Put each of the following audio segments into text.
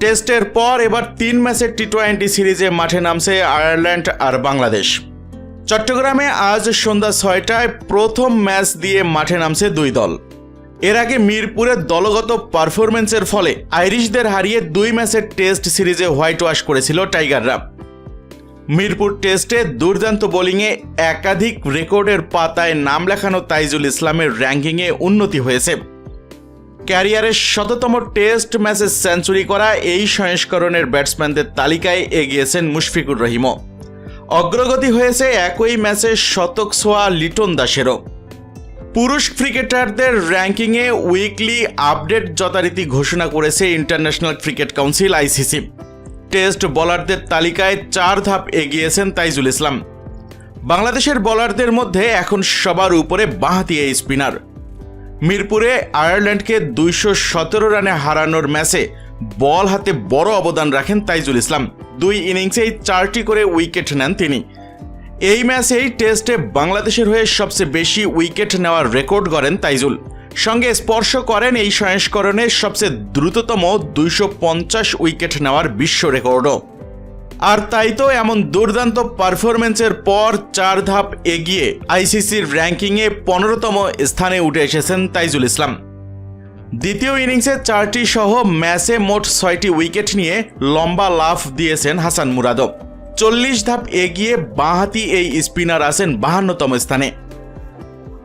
টেস্টের পর এবার তিন ম্যাচের টি টোয়েন্টি সিরিজে মাঠে নামছে আয়ারল্যান্ড আর বাংলাদেশ। চট্টগ্রামে আজ সন্ধ্যা ছয়টায় প্রথম ম্যাচ দিয়ে মাঠে নামছে দুই দল। এর আগে মিরপুরের দলগত পারফরমেন্সের ফলে আইরিশদের হারিয়ে দুই ম্যাচের টেস্ট সিরিজে হোয়াইট ওয়াশ করেছিল টাইগাররা। মিরপুর টেস্টে দুর্দান্ত বোলিংয়ে একাধিক রেকর্ডের পাতায় নাম লেখানো তাইজুল ইসলামের র্যাঙ্কিংয়ে উন্নতি হয়েছে। ক্যারিয়ারের শততম টেস্ট ম্যাচে সেঞ্চুরি করা এই সংস্করণের ব্যাটসম্যানদের তালিকায় এগিয়েছেন মুশফিকুর রহিমও। অগ্রগতি হয়েছে একই ম্যাচে শতক ছোঁয়া লিটন দাসেরও। পুরুষ ক্রিকেটারদের র্যাঙ্কিংয়ে উইকলি আপডেট যথারীতি ঘোষণা করেছে international cricket council ICC. Test বোলারদের তালিকায় চার ধাপ এগিয়েছেন তাইজুল ইসলাম। বাংলাদেশের বোলারদের মধ্যে এখন সবার উপরে বাঁহাতি এই স্পিনার। মিরপুরে আয়ারল্যান্ডকে দুইশো সতেরো রানে হারানোর ম্যাচে বল হাতে বড় অবদান রাখেন তাইজুল ইসলাম। দুই ইনিংসেই চারটি করে উইকেট নেন তিনি। এই ম্যাচেই টেস্টে বাংলাদেশের হয়ে সবচেয়ে বেশি উইকেট নেওয়ার রেকর্ড গড়েন তাইজুল। সঙ্গে স্পর্শ করেন এই সংস্করণের সবচেয়ে দ্রুততম দুইশো পঞ্চাশ উইকেট নেওয়ার বিশ্ব রেকর্ডও। আর তাই তো এমন দুর্দান্ত পারফরমেন্সের পর চার ধাপ এগিয়ে আইসিসির র্যাঙ্কিংয়ে পনেরোতম স্থানে উঠে এসেছেন তাইজুল ইসলাম। দ্বিতীয় ইনিংসে চারটি সহ ম্যাচে মোট ছয়টি উইকেট নিয়ে লম্বা লাফ দিয়েছেন হাসান মুরাদব চল্লিশ ধাপ এগিয়ে বাঁহাতি এই স্পিনার আছেন বাহান্নতম স্থানে।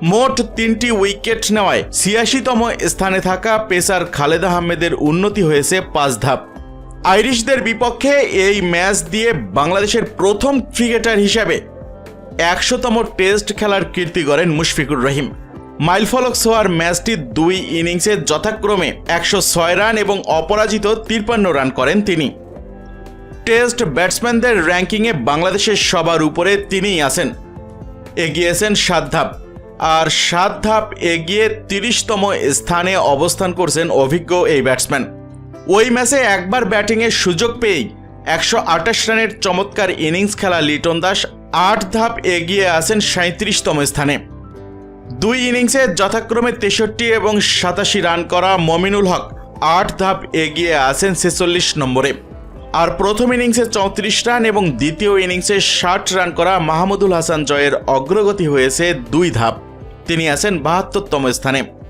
মোট তিনটি উইকেট নেওয়ায় ছিয়াশিতম স্থানে থাকা পেসার খালেদ আহমেদের উন্নতি হয়েছে পাঁচ ধাপ। আইরিশদের বিপক্ষে এই ম্যাচ দিয়ে বাংলাদেশের প্রথম ক্রিকেটার হিসাবে একশোতম টেস্ট খেলার কীর্তি গড়েন মুশফিকুর রহিম। মাইলফলক সোয়ার ম্যাচটি দুই ইনিংসে যথাক্রমে একশো ছয় রান এবং অপরাজিত তিপ্পান্ন রান করেন তিনি। টেস্ট ব্যাটসম্যানদের র্যাঙ্কিংয়ে বাংলাদেশের সবার উপরে তিনিই আছেন। এগিয়েছেন সাত ধাপ, আর সাত ধাপ এগিয়ে তিরিশতম স্থানে অবস্থান করছেন অভিজ্ঞ এই ব্যাটসম্যান। ওই ম্যাচে একবার ব্যাটিংয়ের সুযোগ পেয়েই একশো আঠাশ রানের চমৎকার ইনিংস খেলা লিটন দাস আট ধাপ এগিয়ে আসেন সাঁত্রিশতম স্থানে। দুই ইনিংসে যথাক্রমে তেষট্টি এবং সাতাশি রান করা মমিনুল হক আট ধাপ এগিয়ে আসেন ছেচল্লিশ নম্বরে। আর প্রথম ইনিংসে চৌত্রিশ রান এবং দ্বিতীয় ইনিংসে ষাট রান করা মাহমুদুল হাসান জয়ের অগ্রগতি হয়েছে দুই ধাপ। তিনি আছেন বাহাত্তরতম স্থানে।